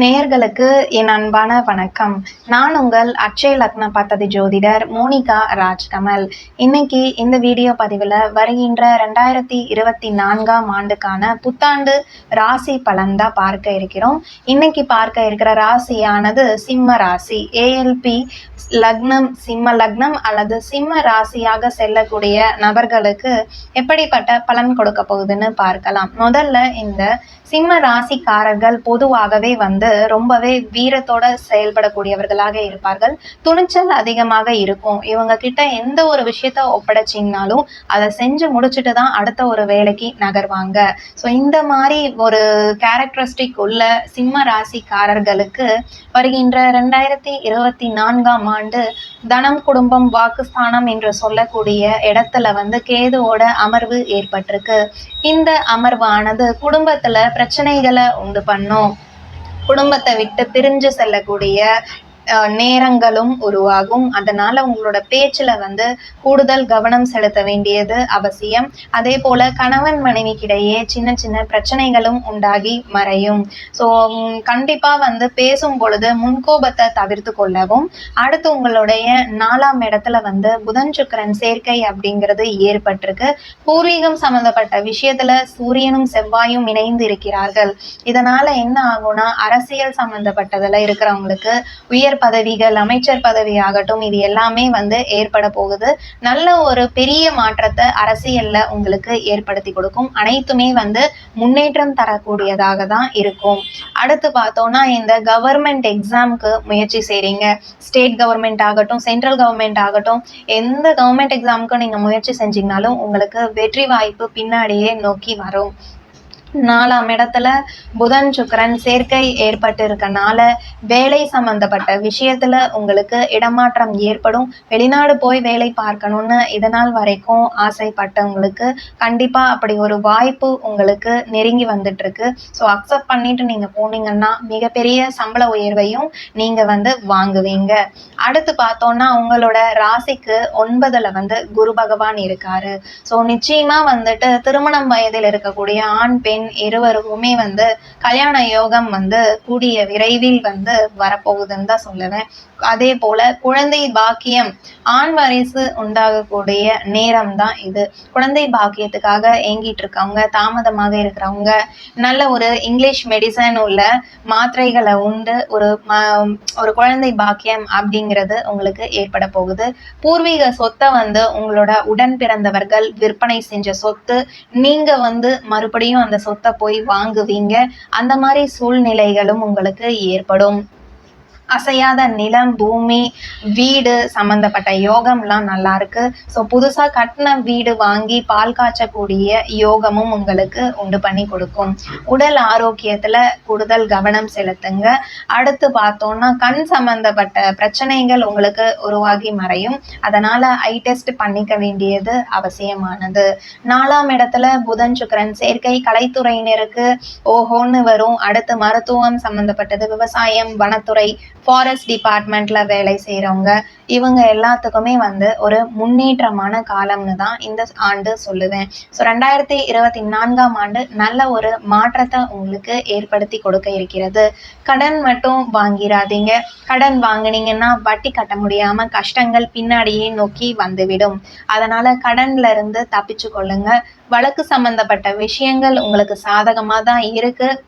நேயர்களுக்கு என் அன்பான வணக்கம். நான் உங்கள் அட்சய லக்ன பத்ததி ஜோதிடர் மோனிகா ராஜ்கமல். இன்னைக்கு இந்த வீடியோ பதிவில் வருகின்ற ரெண்டாயிரத்தி இருபத்தி நான்காம் ஆண்டுக்கான புத்தாண்டு ராசி பலன் தான் பார்க்க இருக்கிறோம். இன்னைக்கு பார்க்க இருக்கிற ராசியானது சிம்ம ராசி. ஏஎல்பி லக்னம் சிம்ம லக்னம் அல்லது சிம்ம ராசியாக செல்லக்கூடிய நபர்களுக்கு எப்படிப்பட்ட பலன் கொடுக்க போகுதுன்னு பார்க்கலாம். முதல்ல இந்த சிம்ம ராசிக்காரர்கள் பொதுவாகவே வந்து ரொம்பவே வீரத்தோட செயல்படக்கூடியவர்களாக இருப்பார்கள். துணிச்சல் அதிகமாக இருக்கும். இவங்க கிட்ட எந்த ஒரு விஷயத்த ஒப்படைச்சிங்கனாலும் அதை செஞ்சு முடிச்சுட்டு தான் அடுத்த ஒரு வேலைக்கு நகர்வாங்க. ஸோ இந்த மாதிரி ஒரு கேரக்டரிஸ்டிக் உள்ள சிம்ம ராசிக்காரர்களுக்கு வருகின்ற ரெண்டாயிரத்தி இருபத்தி நான்காம் ஆண்டு தனம் குடும்பம் வாக்குஸ்தானம் என்று சொல்லக்கூடிய இடத்துல வந்து கேதுவோட அமர்வு ஏற்பட்டிருக்கு. இந்த அமர்வானது குடும்பத்துல பிரச்சனைகளை உண்டு பண்ணும். குடும்பத்தை விட்டு பிரிஞ்சு செல்லக்கூடிய நேரங்களும் உருவாகும். அதனால உங்களோட பேச்சுல வந்து கூடுதல் கவனம் செலுத்த வேண்டியது அவசியம். அதே போல கணவன் மனைவிக்கிடையே சின்ன சின்ன பிரச்சனைகளும் உண்டாகி மறையும். ஸோ கண்டிப்பா வந்து பேசும் பொழுது முன்கோபத்தை தவிர்த்து கொள்ளவும் அடுத்து உங்களுடைய நாலாம் இடத்துல வந்து புதன் சுக்கரன் சேர்க்கை அப்படிங்கிறது ஏற்பட்டிருக்கு. பூர்வீகம் சம்பந்தப்பட்ட விஷயத்துல சூரியனும் செவ்வாயும் இணைந்து இருக்கிறார்கள். இதனால என்ன ஆகும்னா அரசியல் சம்பந்தப்பட்டதுல இருக்கிறவங்களுக்கு உயர் பதவிகள் அமைச்சர் பதவி ஆகட்டும் இது எல்லாமே வந்து ஏற்பட போகுது. நல்ல ஒரு பெரிய மாற்றத்தை அரசியல்ல உங்களுக்கு ஏற்படுத்தி கொடுக்கும். அனைத்துமே வந்து முன்னேற்றம் தரக்கூடியதாக தான் இருக்கும். அடுத்து பார்த்தோம்னா இந்த கவர்மெண்ட் எக்ஸாம்க்கு முயற்சி செய்றீங்க. ஸ்டேட் கவர்மெண்ட் ஆகட்டும் சென்ட்ரல் கவர்மெண்ட் ஆகட்டும் எந்த கவர்மெண்ட் எக்ஸாமுக்கும் நீங்க முயற்சி செஞ்சீங்கனாலும் உங்களுக்கு வெற்றி வாய்ப்பு பின்னாடியே நோக்கி வரும். நாலாம் இடத்துல புதன் சுக்கரன் சேர்க்கை ஏற்பட்டு இருக்கனால வேலை சம்பந்தப்பட்ட விஷயத்துல உங்களுக்கு இடமாற்றம் ஏற்படும். வெளிநாடு போய் வேலை பார்க்கணும்னு இதனால் வரைக்கும் ஆசைப்பட்டவங்களுக்கு கண்டிப்பா அப்படி ஒரு வாய்ப்பு உங்களுக்கு நெருங்கி வந்துட்டு இருக்கு ஸோ அக்செப்ட் பண்ணிட்டு நீங்க போனீங்கன்னா மிகப்பெரிய சம்பள உயர்வையும் நீங்க வந்து வாங்குவீங்க. அடுத்து பார்த்தோம்னா உங்களோட ராசிக்கு ஒன்பதுல வந்து குரு பகவான் இருக்காரு. ஸோ நிச்சயமா வந்துட்டு திருமணம் வயதில் இருக்கக்கூடிய ஆண் பெண் இருவருக்குமே வந்து கல்யாண யோகம் வந்து கூடிய விரைவில் வந்து வரப்போகுதுன்னு தான் சொல்லுவேன். அதே போல குழந்தை பாக்கியம் ஆண் வாரிசு உண்டாகக்கூடிய நேரம் தான் இது. குழந்தை பாக்கியத்துக்காக ஏங்கிட்டு இருக்கவங்க தாமதமாக இருக்கிறவங்க நல்ல ஒரு இங்கிலீஷ் மெடிசன் உள்ள மாத்திரைகளை உண்டு ஒரு ஒரு குழந்தை பாக்கியம் அப்படிங்கிறது உங்களுக்கு ஏற்பட போகுது. பூர்வீக சொத்தை வந்து உங்களோட உடன் பிறந்தவர்கள் விற்பனை செஞ்ச சொத்து நீங்க வந்து மறுபடியும் அந்த சொத்து போய் வாங்குவீங்க. அந்த மாதிரி சூழ்நிலைகளும் உங்களுக்கு ஏற்படும். அசையாத நிலம் பூமி வீடு சம்மந்தப்பட்ட யோகம்லாம் நல்லா இருக்கு ஸோ புதுசாக கட்டின வீடு வாங்கி பால் காய்ச்சக்கூடிய யோகமும் உங்களுக்கு உண்டு பண்ணி கொடுக்கும். உடல் ஆரோக்கியத்தில் கூடுதல் கவனம் செலுத்துங்க. அடுத்து பார்த்தோம்னா கண் சம்மந்தப்பட்ட பிரச்சனைகள் உங்களுக்கு உருவாகி மறையும். அதனால ஐ டெஸ்ட் பண்ணிக்க வேண்டியது அவசியமானது. நாலாம் இடத்துல புதன் சுக்கரன் சேர்க்கை கலைத்துறையினருக்கு ஓஹோன்னு வரும். அடுத்து மருத்துவம் சம்மந்தப்பட்டது விவசாயம் வனத்துறை ஃபாரஸ்ட் டிபார்ட்மெண்ட்ல வேலை செய்கிறவங்க இவங்க எல்லாத்துக்குமே வந்து ஒரு முன்னேற்றமான காலம்னு தான் இந்த ஆண்டு சொல்லுவேன். ஸோ ரெண்டாயிரத்தி இருபத்தி நான்காம் ஆண்டு நல்ல ஒரு மாற்றத்தை உங்களுக்கு ஏற்படுத்தி கொடுக்க இருக்கிறது. கடன் மட்டும் வாங்கிடாதீங்க கடன் வாங்குனீங்கன்னா வட்டி கட்ட முடியாமல் கஷ்டங்கள் பின்னாடியே நோக்கி வந்துவிடும். அதனால் கடன்ல இருந்து தப்பிச்சு கொள்ளுங்க. வழக்கு சம்பந்தப்பட்ட விஷயங்கள் உங்களுக்கு சாதகமாக தான் இருக்குது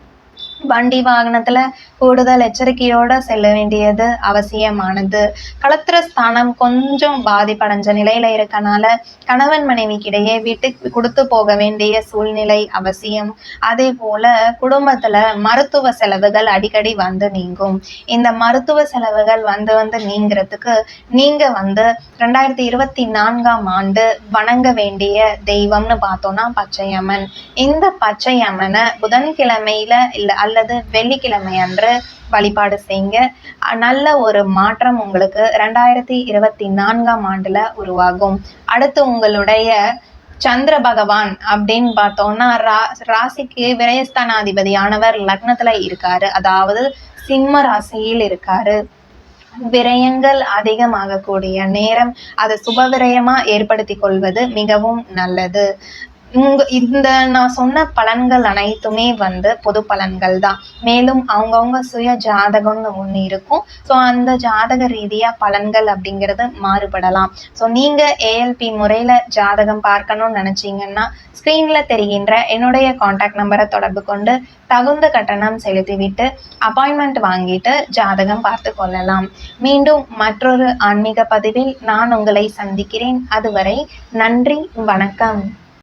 வண்டி வாகனத்தில் கூடுதல் எச்சரிக்கையோட செல்ல வேண்டியது அவசியமானது களத்திர ஸ்தானம் கொஞ்சம் பாதிப்படைஞ்ச நிலையில இருக்கனால கணவன் மனைவிக்கிடையே வீட்டுக்கு கொடுத்து போக வேண்டிய சூழ்நிலை அவசியம் அதே போல குடும்பத்துல மருத்துவ செலவுகள் அடிக்கடி வந்து நீங்கும் இந்த மருத்துவ செலவுகள் வந்து வந்து நீங்கிறதுக்கு நீங்க வந்து ரெண்டாயிரத்தி இருபத்தி நான்காம் ஆண்டு வணங்க வேண்டிய தெய்வம்னு பார்த்தோம்னா பச்சையம்மன் இந்த பச்சையம்மனை புதன்கிழமையில இல்ல அல்லது வெள்ளிக்கிழமை அன்று வழிபாடு செய்யுங்க. நல்ல ஒரு மாற்றம் உங்களுக்கு ரெண்டாயிரத்தி இருபத்தி நான்காம் ஆண்டுல உருவாகும். அடுத்து உங்களுடைய சந்திர பகவான் அப்படின்னு பார்த்தோம்னா ரா ராசிக்கு விரயஸ்தானாதிபதியானவர் லக்னத்துல இருக்காரு. அதாவது சிம்ம ராசியில் இருக்காரு. விரயங்கள் அதிகமாகக்கூடிய நேரம் அதை சுப விரயமா ஏற்படுத்தி கொள்வது மிகவும் நல்லது. உங்க இந்த நான் சொன்ன பலன்கள் அனைத்துமே வந்து பொது பலன்கள் தான். மேலும் அவங்கவுங்க சுய ஜாதகம்னு ஒன்று இருக்கும். ஸோ அந்த ஜாதக ரீதியாக பலன்கள் அப்படிங்கிறது மாறுபடலாம். ஸோ நீங்கள் ஏஎல்பி முறையில் ஜாதகம் பார்க்கணும்னு நினச்சிங்கன்னா ஸ்க்ரீனில் தெரிகின்ற என்னுடைய காண்டாக்ட் நம்பரை தொடர்பு கொண்டு தகுந்த கட்டணம் செலுத்திவிட்டு அப்பாயின்மெண்ட் வாங்கிட்டு ஜாதகம் பார்த்து கொள்ளலாம். மீண்டும் மற்றொரு ஆன்மீக பதிவில் நான் உங்களை சந்திக்கிறேன். அதுவரை நன்றி வணக்கம்.